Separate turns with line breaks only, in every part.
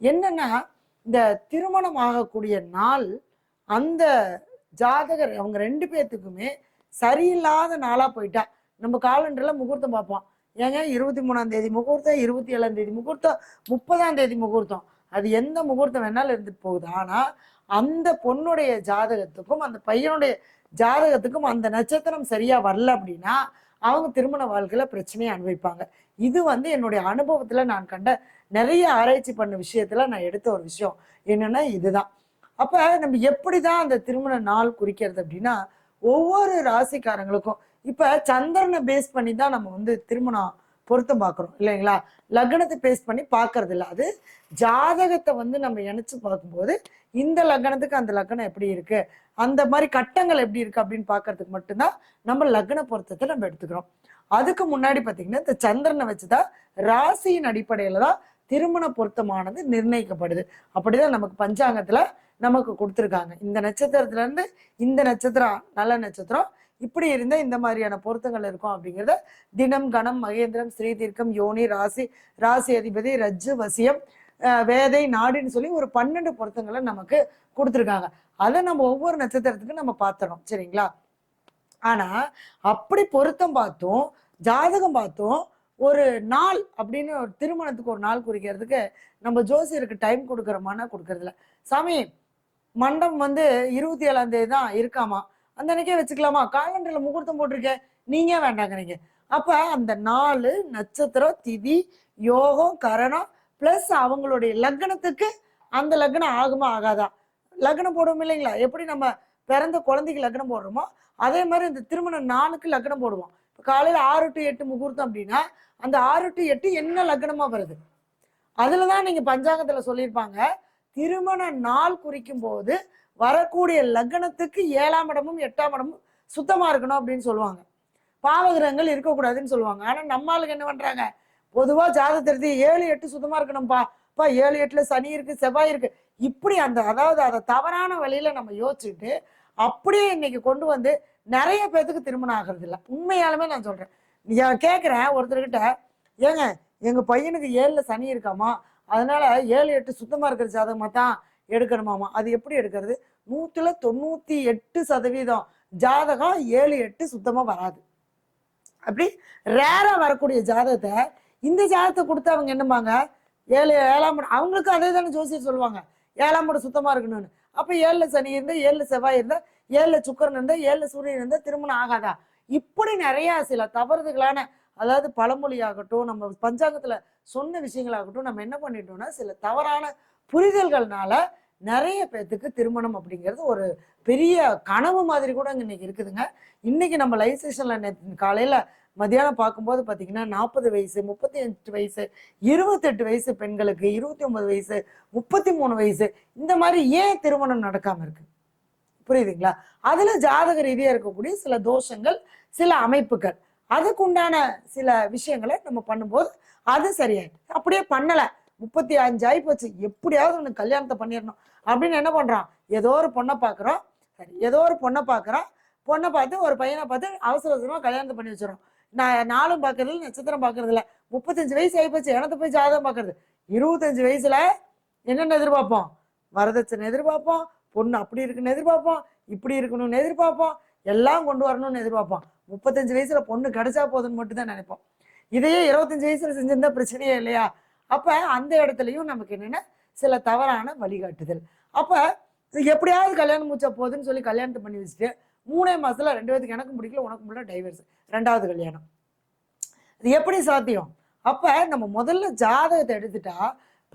என்னன்னா இந்த திருமணம் ஆகக்கூடிய நாள் அந்த ஜாதகர் அவங்க ரெண்டு பேர்த்துக்குமே சரியில்லாத நாளாக போயிட்டா. நம்ம காலண்டரில் முகூர்த்தம் பார்ப்போம். ஏங்க இருபத்தி மூணாம் தேதி முகூர்த்தம் இருபத்தி ஏழாம் தேதி முகூர்த்தம் முப்பதாம் தேதி முகூர்த்தம். அது எந்த முகூர்த்தம் வேணாலும் இருந்துட்டு போகுது. ஆனால் அந்த பொண்ணுடைய ஜாதகத்துக்கும் அந்த பையனுடைய ஜாதகத்துக்கும் அந்த நட்சத்திரம் சரியாக வரல அப்படின்னா அவங்க திருமண வாழ்க்கையில் பிரச்சனையை அனுபவிப்பாங்க. இது வந்து என்னுடைய அனுபவத்தில் நான் கண்ட நிறைய ஆராய்ச்சி பண்ண விஷயத்துல நான் எடுத்த ஒரு விஷயம் என்னன்னா இதுதான். அப்ப நம்ம எப்படிதான் அந்த திருமண நாள் குறிக்கிறது அப்படின்னா ஒவ்வொரு ராசிக்காரங்களுக்கும் இப்ப சந்திரனை பேஸ் பண்ணி தான் நம்ம வந்து திருமணம் பொருத்தம் பார்க்குறோம் இல்லைங்களா? லக்னத்தை பேஸ் பண்ணி பார்க்கறது இல்லை. அது ஜாதகத்தை வந்து நம்ம இணைச்சு பார்க்கும்போது இந்த லக்னத்துக்கு அந்த லக்னம் எப்படி இருக்கு? அந்த மாதிரி கட்டங்கள் எப்படி இருக்கு அப்படின்னு பார்க்கறதுக்கு மட்டும்தான் நம்ம லக்ன பொருத்தத்தை நம்ம எடுத்துக்கிறோம். அதுக்கு முன்னாடி பார்த்தீங்கன்னா இந்த சந்திரனை வச்சுதான் ராசியின் அடிப்படையில தான் திருமண பொருத்தமானது நிர்ணயிக்கப்படுது. அப்படிதான் நமக்கு பஞ்சாங்கத்துல நமக்கு கொடுத்துருக்காங்க. இந்த நட்சத்திரத்துல இருந்து இந்த நட்சத்திரம் நல்ல நட்சத்திரம் இப்படி இருந்தா இந்த மாதிரியான பொருத்தங்கள் இருக்கும் அப்படிங்கிறத தினம் கணம் மகேந்திரம் ஸ்ரீதீர்க்கம் யோனி ராசி ராசி அதிபதி ரஜ்ஜு வசியம் வேதை நாடுன்னு சொல்லி ஒரு பன்னெண்டு பொருத்தங்களை நமக்கு கொடுத்துருக்காங்க. அதை நம்ம ஒவ்வொரு நட்சத்திரத்துக்கும் நம்ம பார்த்துறோம் சரிங்களா? ஆனா அப்படி பொருத்தம் பார்த்தும் ஜாதகம் பார்த்தும் ஒரு நாள் அப்படின்னு ஒரு திருமணத்துக்கு ஒரு நாள் குறிக்கிறதுக்கு நம்ம ஜோசியருக்கு டைம் கொடுக்குறோமானா கொடுக்கறதில்ல. சாமி மண்டபம் வந்து இருபத்தி ஏழாம் தேதி தான் இருக்காமா? அந்த அன்னைக்கே வச்சுக்கலாமா? காலண்டர்ல முகூர்த்தம் போட்டிருக்கேன் நீங்க ஏன் வேண்டாங்கிறீங்க? அப்ப அந்த நாலு நட்சத்திரம் திதி யோகம் கரணம் பிளஸ் அவங்களுடைய லக்னத்துக்கு அந்த லக்னம் ஆகுமா ஆகாதா? லக்னம் போடுவோம் இல்லைங்களா? எப்படி நம்ம பிறந்த குழந்தைக்கு லக்னம் போடுறோமோ அதே மாதிரி இந்த திருமண நாளுக்கு லக்னம் போடுவோம். இப்போ காலையில ஆறு டு எட்டு முகூர்த்தம் அப்படின்னா அந்த ஆறு டு எட்டு என்ன லக்னமா வருது? அதில் தான் நீங்க பஞ்சாங்கத்துல சொல்லியிருப்பாங்க திருமண நாள் குறிக்கும் போது வரக்கூடிய லக்னத்துக்கு ஏழாம் இடமும் எட்டாம் இடமும் சுத்தமா இருக்கணும் அப்படின்னு சொல்லுவாங்க. பாவகிரகங்கள் இருக்கக்கூடாதுன்னு சொல்லுவாங்க. ஆனா நம்ம ஆளுங்க என்ன பண்றாங்க? பொதுவாக ஜாதகத்திற்கு ஏழு எட்டு சுத்தமா இருக்கணும்ப்பா இப்போ ஏழு எட்டுல சனி இருக்கு செவ்வாய் இருக்கு. இப்படி அந்த அதாவது அதை தவறான வழியில நம்ம யோசிச்சுட்டு அப்படியே இன்னைக்கு கொண்டு வந்து நிறைய பேர்த்துக்கு திருமணம் ஆகிறது இல்லை உண்மையாலுமே நான் சொல்கிறேன் கேட்குறேன் ஒருத்தர்கிட்ட ஏங்க எங்கள் பையனுக்கு ஏழில் சனி இருக்காமா? அதனால ஏழு எட்டு சுத்தமாக இருக்கிற ஜாதகமாக தான் எடுக்கணுமாமா? அது எப்படி எடுக்கிறது? நூற்றில் தொண்ணூற்றி எட்டு சதவீதம் ஜாதகம் ஏழு எட்டு சுத்தமாக வராது. அப்படி ரேராக வரக்கூடிய ஜாதகத்தை இந்த ஜாதகத்தை கொடுத்து அவங்க என்னம்பாங்க? ஏழு ஏழாம் இடம் அவங்களுக்கு அதே தானே ஜோசியர் சொல்லுவாங்க. ஏழாம் படம் சுத்தமாக இருக்கணும்னு. அப்போ ஏழில் சனி இருந்தால் ஏழில் செவ்வாய் இருந்தால் ஏழுல சுக்கரன் இருந்தா ஏழுல சூரியன் இருந்தா திருமணம் ஆகாதா? இப்படி நிறைய சில தவறுதுகளான அதாவது பழமொழியாகட்டும் நம்ம பஞ்சாங்கத்துல சொன்ன விஷயங்களாகட்டும் நம்ம என்ன பண்ணிட்டோம்னா சில தவறான புரிதல்கள்னால நிறைய பேர்த்துக்கு திருமணம் அப்படிங்கிறது ஒரு பெரிய கனவு மாதிரி கூட இங்க இன்னைக்கு இருக்குதுங்க. இன்னைக்கு நம்ம லைவ் செஷன்ல நேற்று காலையில மதியானம் பார்க்கும்போது பார்த்தீங்கன்னா நாற்பது வயசு முப்பத்தி அஞ்சு வயசு இருபத்தெட்டு வயசு பெண்களுக்கு இருபத்தி ஒன்பது வயசு முப்பத்தி மூணு வயசு இந்த மாதிரி ஏன் திருமணம் நடக்காம இருக்குது புரியுதுங்களா? அதுல ஜாதக ரீதியா இருக்கக்கூடிய சில தோஷங்கள் சில அமைப்புகள். அதுக்குண்டான சில விஷயங்களை நம்ம பண்ணும்போது அது சரியாயிடுது. அப்படியே பண்ணல. முப்பத்தி அஞ்சு ஆகி போச்சு. எப்படியாவது உனக்கு கல்யாணத்தை பண்ணிடணும். அப்படின்னு என்ன பண்றான்? ஏதோ ஒரு பொண்ணை பார்க்குறோம். சரி ஏதோ ஒரு பொண்ணை பார்க்குறோம். பொண்ணை பார்த்து ஒரு பையனை பார்த்து அவசர அவசரமா கல்யாணத்தை பண்ணி வச்சிடும் நான் நாளும் பார்க்கறது நட்சத்திரம் பார்க்கறது இல்ல முப்பத்தஞ்சு வயசு ஆகி போச்சு. எனத்தை போய் ஜாதகம் பார்க்கறது. இருபத்தஞ்சு வயசுல என்னென்ன எதிர்பார்ப்போம்? வரதட்சணை எதிர்பார்ப்போம். பொண்ணு அப்படி இருக்குன்னு எதிர்பார்ப்போம் இப்படி இருக்கணும்னு எதிர்பார்ப்போம் எல்லாம் கொண்டு வரணும்னு எதிர்பார்ப்போம் முப்பத்தஞ்சு வயசுல பொண்ணு கிடைச்சா போதுன்னு மட்டும் தான் நினைப்போம். இதையே இருபத்தஞ்சு வயசுல செஞ்சிருந்தா பிரச்சனையே இல்லையா? அப்ப அந்த இடத்துலயும் நமக்கு என்னன்னா? சில தவறான வழிகாட்டுதல். அப்ப இது எப்படியாவது கல்யாணம் முடிச்சா போகுதுன்னு சொல்லி கல்யாணத்தை பண்ணி வச்சுட்டு மூணே மாசத்துல ரெண்டு பேருக்கு எனக்கு பிடிக்கல உனக்கு முடியல டைவர்ஸ் ரெண்டாவது கல்யாணம். இது எப்படி சாத்தியம்? அப்ப நம்ம முதல்ல ஜாதகத்தை எடுத்துட்டா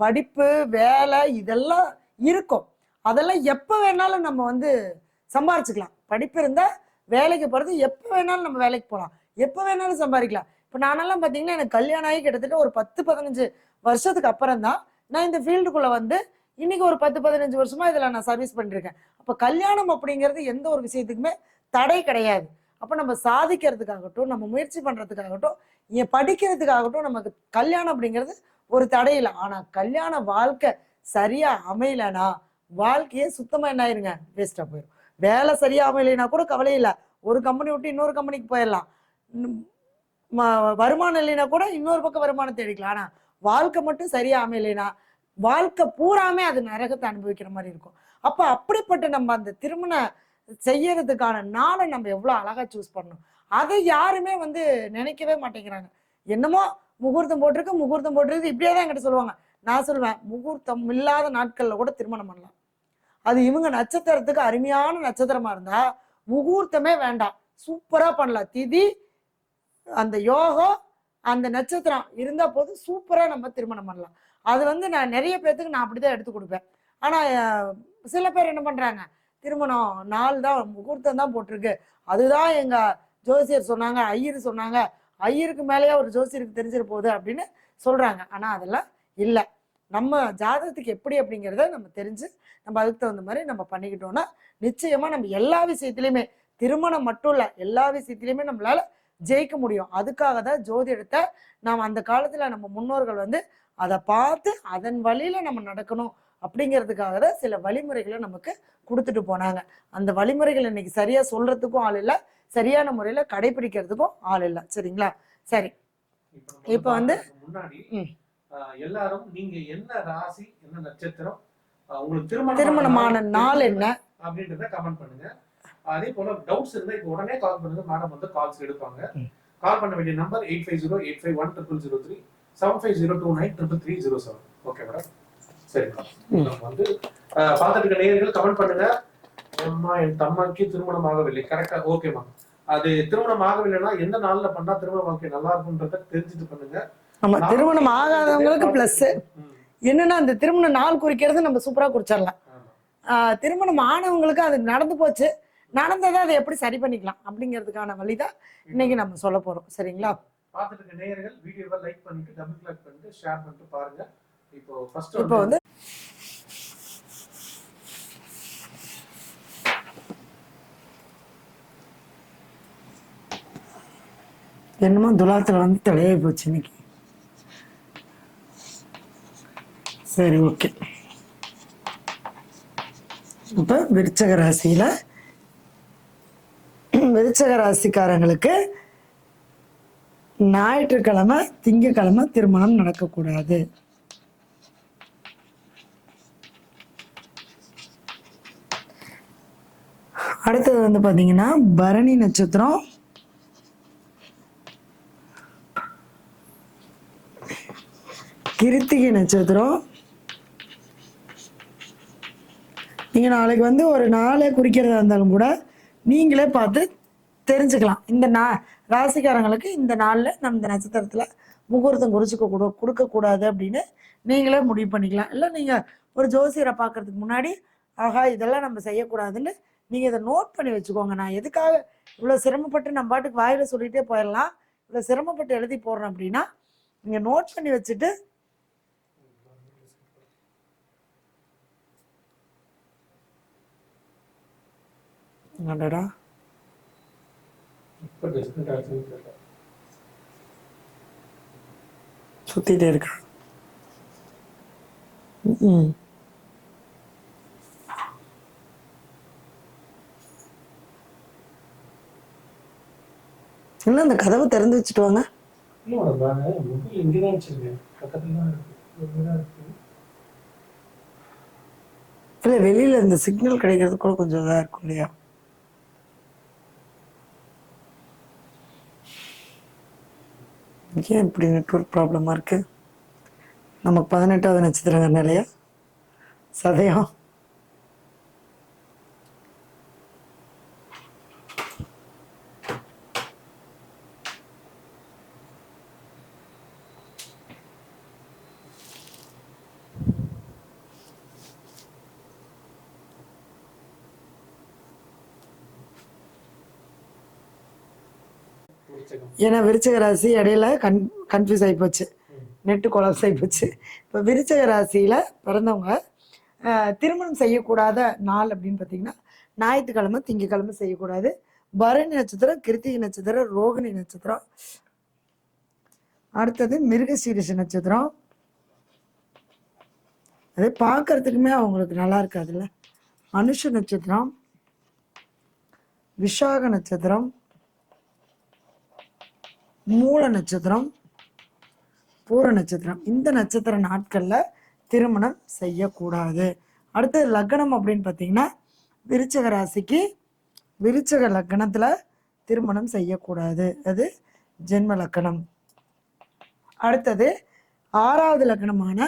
படிப்பு வேலை இதெல்லாம் இருக்கும். அதெல்லாம் எப்போ வேணாலும் நம்ம வந்து சம்பாரிச்சுக்கலாம். படிப்பு இருந்தால் வேலைக்கு போகிறது எப்போ வேணாலும் நம்ம வேலைக்கு போகலாம் எப்போ வேணாலும் சம்பாதிக்கலாம். இப்போ நானெல்லாம் பார்த்தீங்கன்னா எனக்கு கல்யாணம் ஆகி கிட்டத்தட்ட ஒரு பத்து பதினஞ்சு வருஷத்துக்கு அப்புறம் தான் நான் இந்த ஃபீல்டுக்குள்ளே வந்து இன்னைக்கு ஒரு பத்து பதினஞ்சு வருஷமா இதில் நான் சர்வீஸ் பண்ணிருக்கேன். அப்போ கல்யாணம் அப்படிங்கிறது எந்த ஒரு விஷயத்துக்குமே தடை கிடையாது. அப்போ நம்ம சாதிக்கிறதுக்காகட்டும் நம்ம முயற்சி பண்ணுறதுக்காகட்டும் ஏன் படிக்கிறதுக்காகட்டும் நமக்கு கல்யாணம் அப்படிங்கிறது ஒரு தடையில ஆனால் கல்யாண வாழ்க்கை சரியாக அமையலனா வாழ்க்கையே சுத்தமாக என்ன ஆயிருங்க? வேஸ்ட்டாக போயிடும் வேலை சரியாக இல்லைன்னா கூட கவலை இல்லை. ஒரு கம்பெனி விட்டு இன்னொரு கம்பெனிக்கு போயிடலாம் ம- வருமானம் இல்லைனா கூட இன்னொரு பக்கம் வருமானம் தேடிக்கலாம் ஆனால் வாழ்க்கை மட்டும் சரியாக இல்லைனா வாழ்க்கை பூராமே அது நரகத்தை அனுபவிக்கிற மாதிரி இருக்கும். அப்போ அப்படிப்பட்ட நம்ம அந்த திருமண செய்யறதுக்கான நாளை நம்ம எவ்வளோ அழகாக சூஸ் பண்ணணும்? அதை யாருமே வந்து நினைக்கவே மாட்டேங்கிறாங்க. என்னமோ முகூர்த்தம் போட்டிருக்கு முகூர்த்தம் போட்டிருக்கு. இப்படியே தான் என்கிட்ட சொல்லுவாங்க. நான் சொல்லுவேன் முகூர்த்தம் இல்லாத நாட்களில் கூட திருமணம் பண்ணலாம். அது இவங்க நட்சத்திரத்துக்கு அருமையான நட்சத்திரமா இருந்தா முகூர்த்தமே வேண்டாம். சூப்பரா பண்ணலாம். திதி அந்த யோகம் அந்த நட்சத்திரம் இருந்தா போதும் சூப்பரா நம்ம திருமணம் பண்ணலாம். அது வந்து நான் நிறைய பேர்த்துக்கு நான் அப்படிதான் எடுத்து கொடுப்பேன். ஆனா சில பேர் என்ன பண்றாங்க? திருமணம் நாள் தான் முகூர்த்தம் தான் போட்டிருக்கு. அதுதான் எங்க ஜோசியர் சொன்னாங்க ஐயர் சொன்னாங்க ஐயருக்கு மேலேயே ஒரு ஜோசியருக்கு தெரிஞ்சிட போகுது அப்படின்னு சொல்றாங்க. ஆனா அதெல்லாம் இல்லை. நம்ம ஜாதகத்துக்கு எப்படி அப்படிங்கிறத நம்ம தெரிஞ்சு நம்ம அதுக்கு தகுந்த மாதிரி நம்ம பண்ணிக்கிட்டோம்னா நிச்சயமா நம்ம எல்லா விஷயத்திலையுமே திருமணம் மட்டும் இல்ல எல்லா விஷயத்திலையுமே நம்மளால ஜெயிக்க முடியும். அதுக்காக தான் ஜோதிடத்தை நாம் அந்த காலத்துல நம்ம முன்னோர்கள் வந்து அதை பார்த்து அதன் வழியில நம்ம நடக்கணும் அப்படிங்கிறதுக்காக தான் சில வழிமுறைகளை நமக்கு கொடுத்துட்டு போனாங்க. அந்த வழிமுறைகள் இன்னைக்கு சரியா சொல்றதுக்கும் ஆள் இல்லை சரியான முறையில கடைபிடிக்கிறதுக்கும் ஆள் இல்லை. சரிங்களா? சரி. இப்ப வந்து-
எல்லாரும் நீங்க என்ன ராசி என்ன நட்சத்திரம் உங்களுக்கு திருமணம்
திருமணமான நாள் என்ன?
அப்படின்றத கமெண்ட் பண்ணுங்க. அதே போல டவுட்ஸ் இருந்தா இப்போ உடனே கால் பண்ணுங்க. மேடம் வந்து கால்ஸ் எடுப்பாங்க. கால் பண்ண வேண்டிய number eight five zero eight five one triple zero three seven five zero two nine triple three zero seven okay madam சரி வந்து பார்த்துட்டு இருக்க நேயர்கள் கமெண்ட் பண்ணுங்க. அம்மா என் தம்மாக்கு திருமணம் ஆகவில்லை. கரெக்டா ஓகேமா அது திருமணம் ஆகவில்லைன்னா எந்த நாள்ல பண்ணா திருமண வாழ்க்கை நல்லா இருக்கும்ன்றத தெரிஞ்சுட்டு பண்ணுங்க. நான்
திருமணம் ஆகாதவங்களுக்கு பிளஸ் என்னன்னா அந்த திருமண நாள் குறிக்கிறது நம்ம சூப்பரா குறிச்சிடலாம்
ஆமா.
திருமணம் ஆனவங்களுக்கு அது நடந்து போச்சு. நடந்ததை அதை எப்படி சரி பண்ணிக்கலாம் அப்படிங்கிறதுக்கான வழிதான் இன்னைக்கு நம்ம சொல்ல போறோம். சரிங்களா?
பார்த்துட்டு நேயர்கள் வீடியோவை லைக் பண்ணிட்டு டபுள் கிளிக் பண்ணிட்டு ஷேர் பண்ணிட்டு பாருங்க. இப்போ ஃபர்ஸ்ட்
இப்போ வந்து என்னமோ துலாத்துல வந்து தலையாகி போச்சு இன்னைக்கு. சரி ஓகே. இப்போ விருச்சக ராசியில விருச்சக ராசிக்காரங்களுக்கு ஞாயிற்றுக்கிழமை திங்கக்கிழமை திருமணம் நடக்கக்கூடாது. அடுத்தது வந்து பாத்தீங்கன்னா பரணி நட்சத்திரம். கிருத்திகை நட்சத்திரம். நீங்கள் நாளைக்கு வந்து ஒரு நாளை குறிக்கிறதா இருந்தாலும் கூட நீங்களே பார்த்து தெரிஞ்சுக்கலாம். இந்த நா ராசிக்காரங்களுக்கு இந்த நாளில் நம்ம இந்த நட்சத்திரத்தில் முகூர்த்தம் குறிச்சிக்க கூட கொடுக்கக்கூடாது அப்படின்னு நீங்களே முடிவு பண்ணிக்கலாம். இல்லை நீங்கள் ஒரு ஜோசியரை பார்க்கறதுக்கு முன்னாடி ஆகா இதெல்லாம் நம்ம செய்யக்கூடாதுன்னு நீங்கள் இதை நோட் பண்ணி வச்சுக்கோங்க. நான் எதுக்காக இவ்வளோ சிரமப்பட்டு நம்ம பாட்டுக்கு வாயில் சொல்லிகிட்டே போயிடலாம் இவ்வளோ சிரமப்பட்டு எழுதி போடுறேன் அப்படின்னா நீங்கள் நோட் பண்ணி வச்சுட்டு
தெரியல
சுத்திட்டே இருக்கா? ம் என்ன அந்த கதவு திறந்து வச்சுட்டு வாங்க
இல்லை
வெளியில இந்த சிக்னல் கிடைக்கிறது கூட கொஞ்சம் இதாக இருக்கும் இல்லையா? ஏன் இப்படி நெட்ஒர்க் ப்ராப்ளமாக இருக்குது நமக்கு பதினெட்டாவது நட்சத்திரங்கிறனாலயா சதயம். ஏன்னா விருச்சக ராசி இடையில கன் கன்ஃபியூஸ் ஆகி போச்சு நெட்டு கொலாப்ஸ் ஆகி போச்சு இப்போ விருச்சக ராசியில் பிறந்தவங்க திருமணம் செய்யக்கூடாத நாள் அப்படின்னு பார்த்தீங்கன்னா ஞாயிற்றுக்கிழமை திங்கக்கிழமை செய்யக்கூடாது. பரணி நட்சத்திரம் கிருத்திகை நட்சத்திரம் ரோகிணி நட்சத்திரம். அடுத்தது மிருகசீரிஷ நட்சத்திரம். அது பார்க்கறதுக்குமே அவங்களுக்கு நல்லா இருக்காதுல்ல. மனுஷ நட்சத்திரம் விஷாக நட்சத்திரம். மூல நட்சத்திரம் பூர நட்சத்திரம். இந்த நட்சத்திர நாட்கள்ல திருமணம் செய்யக்கூடாது. அடுத்து லக்னம் அப்படின்னு பார்த்தீங்கன்னா விருச்சக ராசிக்கு விருச்சக லக்னத்துல திருமணம் செய்யக்கூடாது. அது ஜென்ம லக்னம். அடுத்தது ஆறாவது லக்னமான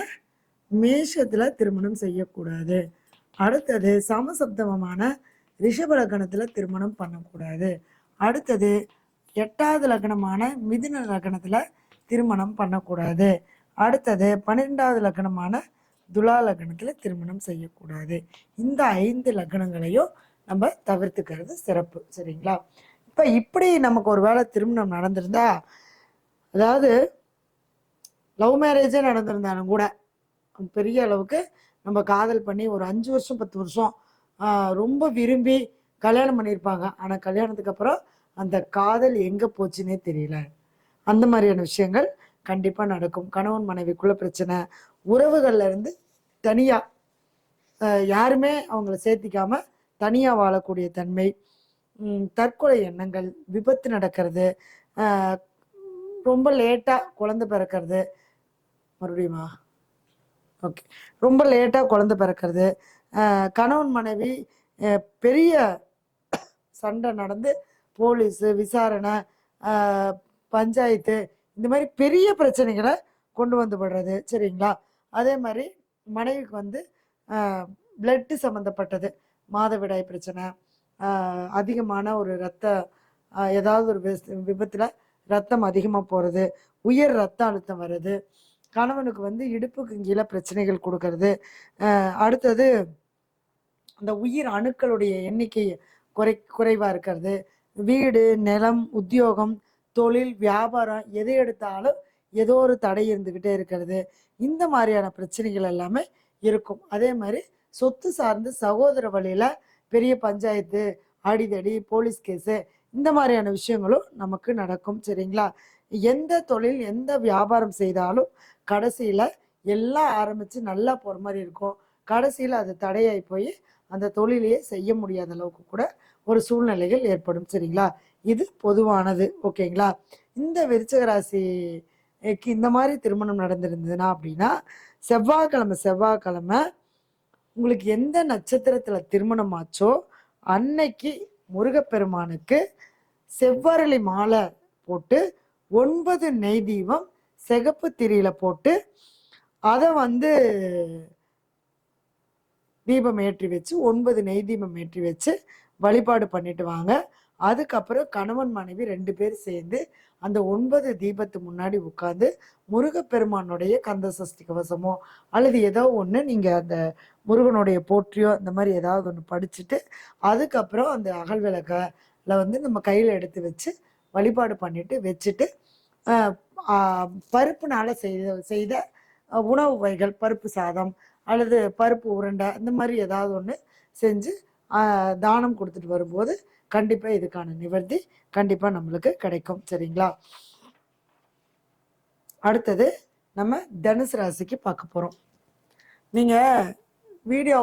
மேஷத்துல திருமணம் செய்யக்கூடாது. அடுத்தது சமசப்தமமான ரிஷப லக்னத்துல திருமணம் பண்ணக்கூடாது. அடுத்தது எட்டாவது லக்னமான மிதுன லக்னத்துல திருமணம் பண்ணக்கூடாது. அடுத்தது பன்னிரெண்டாவது லக்னமான துலா லக்னத்துல திருமணம் செய்யக்கூடாது. இந்த ஐந்து லக்னங்களையும் நம்ம தவிர்த்துக்கிறது சிறப்பு. சரிங்களா? இப்ப இப்படி நமக்கு ஒரு வேளை திருமணம் நடந்திருந்தா அதாவது லவ் மேரேஜே நடந்திருந்தாலும் கூட பெரிய அளவுக்கு நம்ம காதல் பண்ணி ஒரு அஞ்சு வருஷம் பத்து வருஷம் ரொம்ப விரும்பி கல்யாணம் பண்ணியிருப்பாங்க. ஆனால் கல்யாணத்துக்கு அப்புறம் அந்த காதல் எங்க போச்சுன்னே தெரியல. அந்த மாதிரியான விஷயங்கள் கண்டிப்பா நடக்கும். கணவன் மனைவிக்குள்ள பிரச்சனை உறவுகள்ல இருந்து தனியா யாருமே அவங்கள சேர்த்திக்காம தனியா வாழக்கூடிய தன்மை தற்கொலை எண்ணங்கள் விபத்து நடக்கிறது ரொம்ப லேட்டா குழந்தை பிறக்கிறது மறுபடியுமா? ஓகே. ரொம்ப லேட்டாக குழந்தை பிறக்கிறது கணவன் மனைவி பெரிய சண்டை நடந்து போலீஸு விசாரணை பஞ்சாயத்து இந்த மாதிரி பெரிய பிரச்சனைகளை கொண்டு வந்து விடுறது சரிங்களா? அதே மாதிரி மனைவிக்கு வந்து பிளட்டு சம்மந்தப்பட்டது மாதவிடாய் பிரச்சனை அதிகமான ஒரு ரத்த ஏதாவது ஒரு விஸ்- ரத்தம் அதிகமாக போகிறது உயர் ரத்த அழுத்தம் வர்றது கணவனுக்கு வந்து இடுப்புக்கு கீழே பிரச்சனைகள் கொடுக்கறது அடுத்தது அந்த உயிர் அணுக்களுடைய எண்ணிக்கை குறை குறைவாக இருக்கிறது வீடு நிலம் உத்தியோகம் தொழில் வியாபாரம் எதை எடுத்தாலும் ஏதோ ஒரு தடை இருந்துக்கிட்டே இருக்கிறது. இந்த மாதிரியான பிரச்சனைகள் எல்லாமே இருக்கும். அதே மாதிரி சொத்து சார்ந்து சகோதர வழியில் பெரிய பஞ்சாயத்து அடிதடி போலீஸ் கேஸு இந்த மாதிரியான விஷயங்களும் நமக்கு நடக்கும். சரிங்களா? எந்த தொழில் எந்த வியாபாரம் செய்தாலும் கடைசியில் எல்லாம் ஆரம்பித்து நல்லா போகிற மாதிரி இருக்கும். கடைசியில் அது தடையாகி போய் அந்த தொழிலையே செய்ய முடியாத அளவுக்கு கூட ஒரு சூழ்நிலைகள் ஏற்படும் சரிங்களா? இது பொதுவானது ஓகேங்களா? இந்த விருச்சக ராசிக்கு இந்த மாதிரி திருமணம் நடந்திருந்ததுன்னா அப்படின்னா செவ்வாய்க்கிழமை செவ்வாய்க்கிழமை உங்களுக்கு எந்த நட்சத்திரத்தில் திருமணம் ஆச்சோ அன்னைக்கு முருகப்பெருமானுக்கு செவ்வரளி மாலை போட்டு ஒன்பது நெய் தீபம் சிகப்பு திரியில போட்டு அதை வந்து தீபம் ஏற்றி வச்சு ஒன்பது நெய் தீபம் ஏற்றி வச்சு வழிபாடு பண்ணிட்டு வாங்க. அதுக்கப்புறம் கணவன் மனைவி ரெண்டு பேர் சேர்ந்து அந்த ஒன்பது தீபத்து முன்னாடி உட்காந்து முருகப்பெருமானுடைய கந்த சஷ்டி கவசமோ அல்லது ஏதோ ஒன்று நீங்கள் அந்த முருகனுடைய போற்றியோ இந்த மாதிரி ஏதாவது ஒன்று படிச்சுட்டு அதுக்கப்புறம் அந்த அகல் விளக்கில் வந்து நம்ம கையில் எடுத்து வச்சு வழிபாடு பண்ணிட்டு வச்சுட்டு பருப்புனால் பருப்புனால செய்த செய்த உணவு வகைகள் பருப்பு சாதம் அல்லது பருப்பு உருண்டை இந்த மாதிரி ஏதாவது ஒன்று செஞ்சு தானம் கொடுத்துட்டு வரும்போது கண்டிப்பாக இதுக்கான நிவர்த்தி கண்டிப்பாக நம்மளுக்கு கிடைக்கும். சரிங்களா? அடுத்தது நம்ம தனுசு ராசிக்கு பார்க்க போகிறோம் நீங்கள் வீடியோ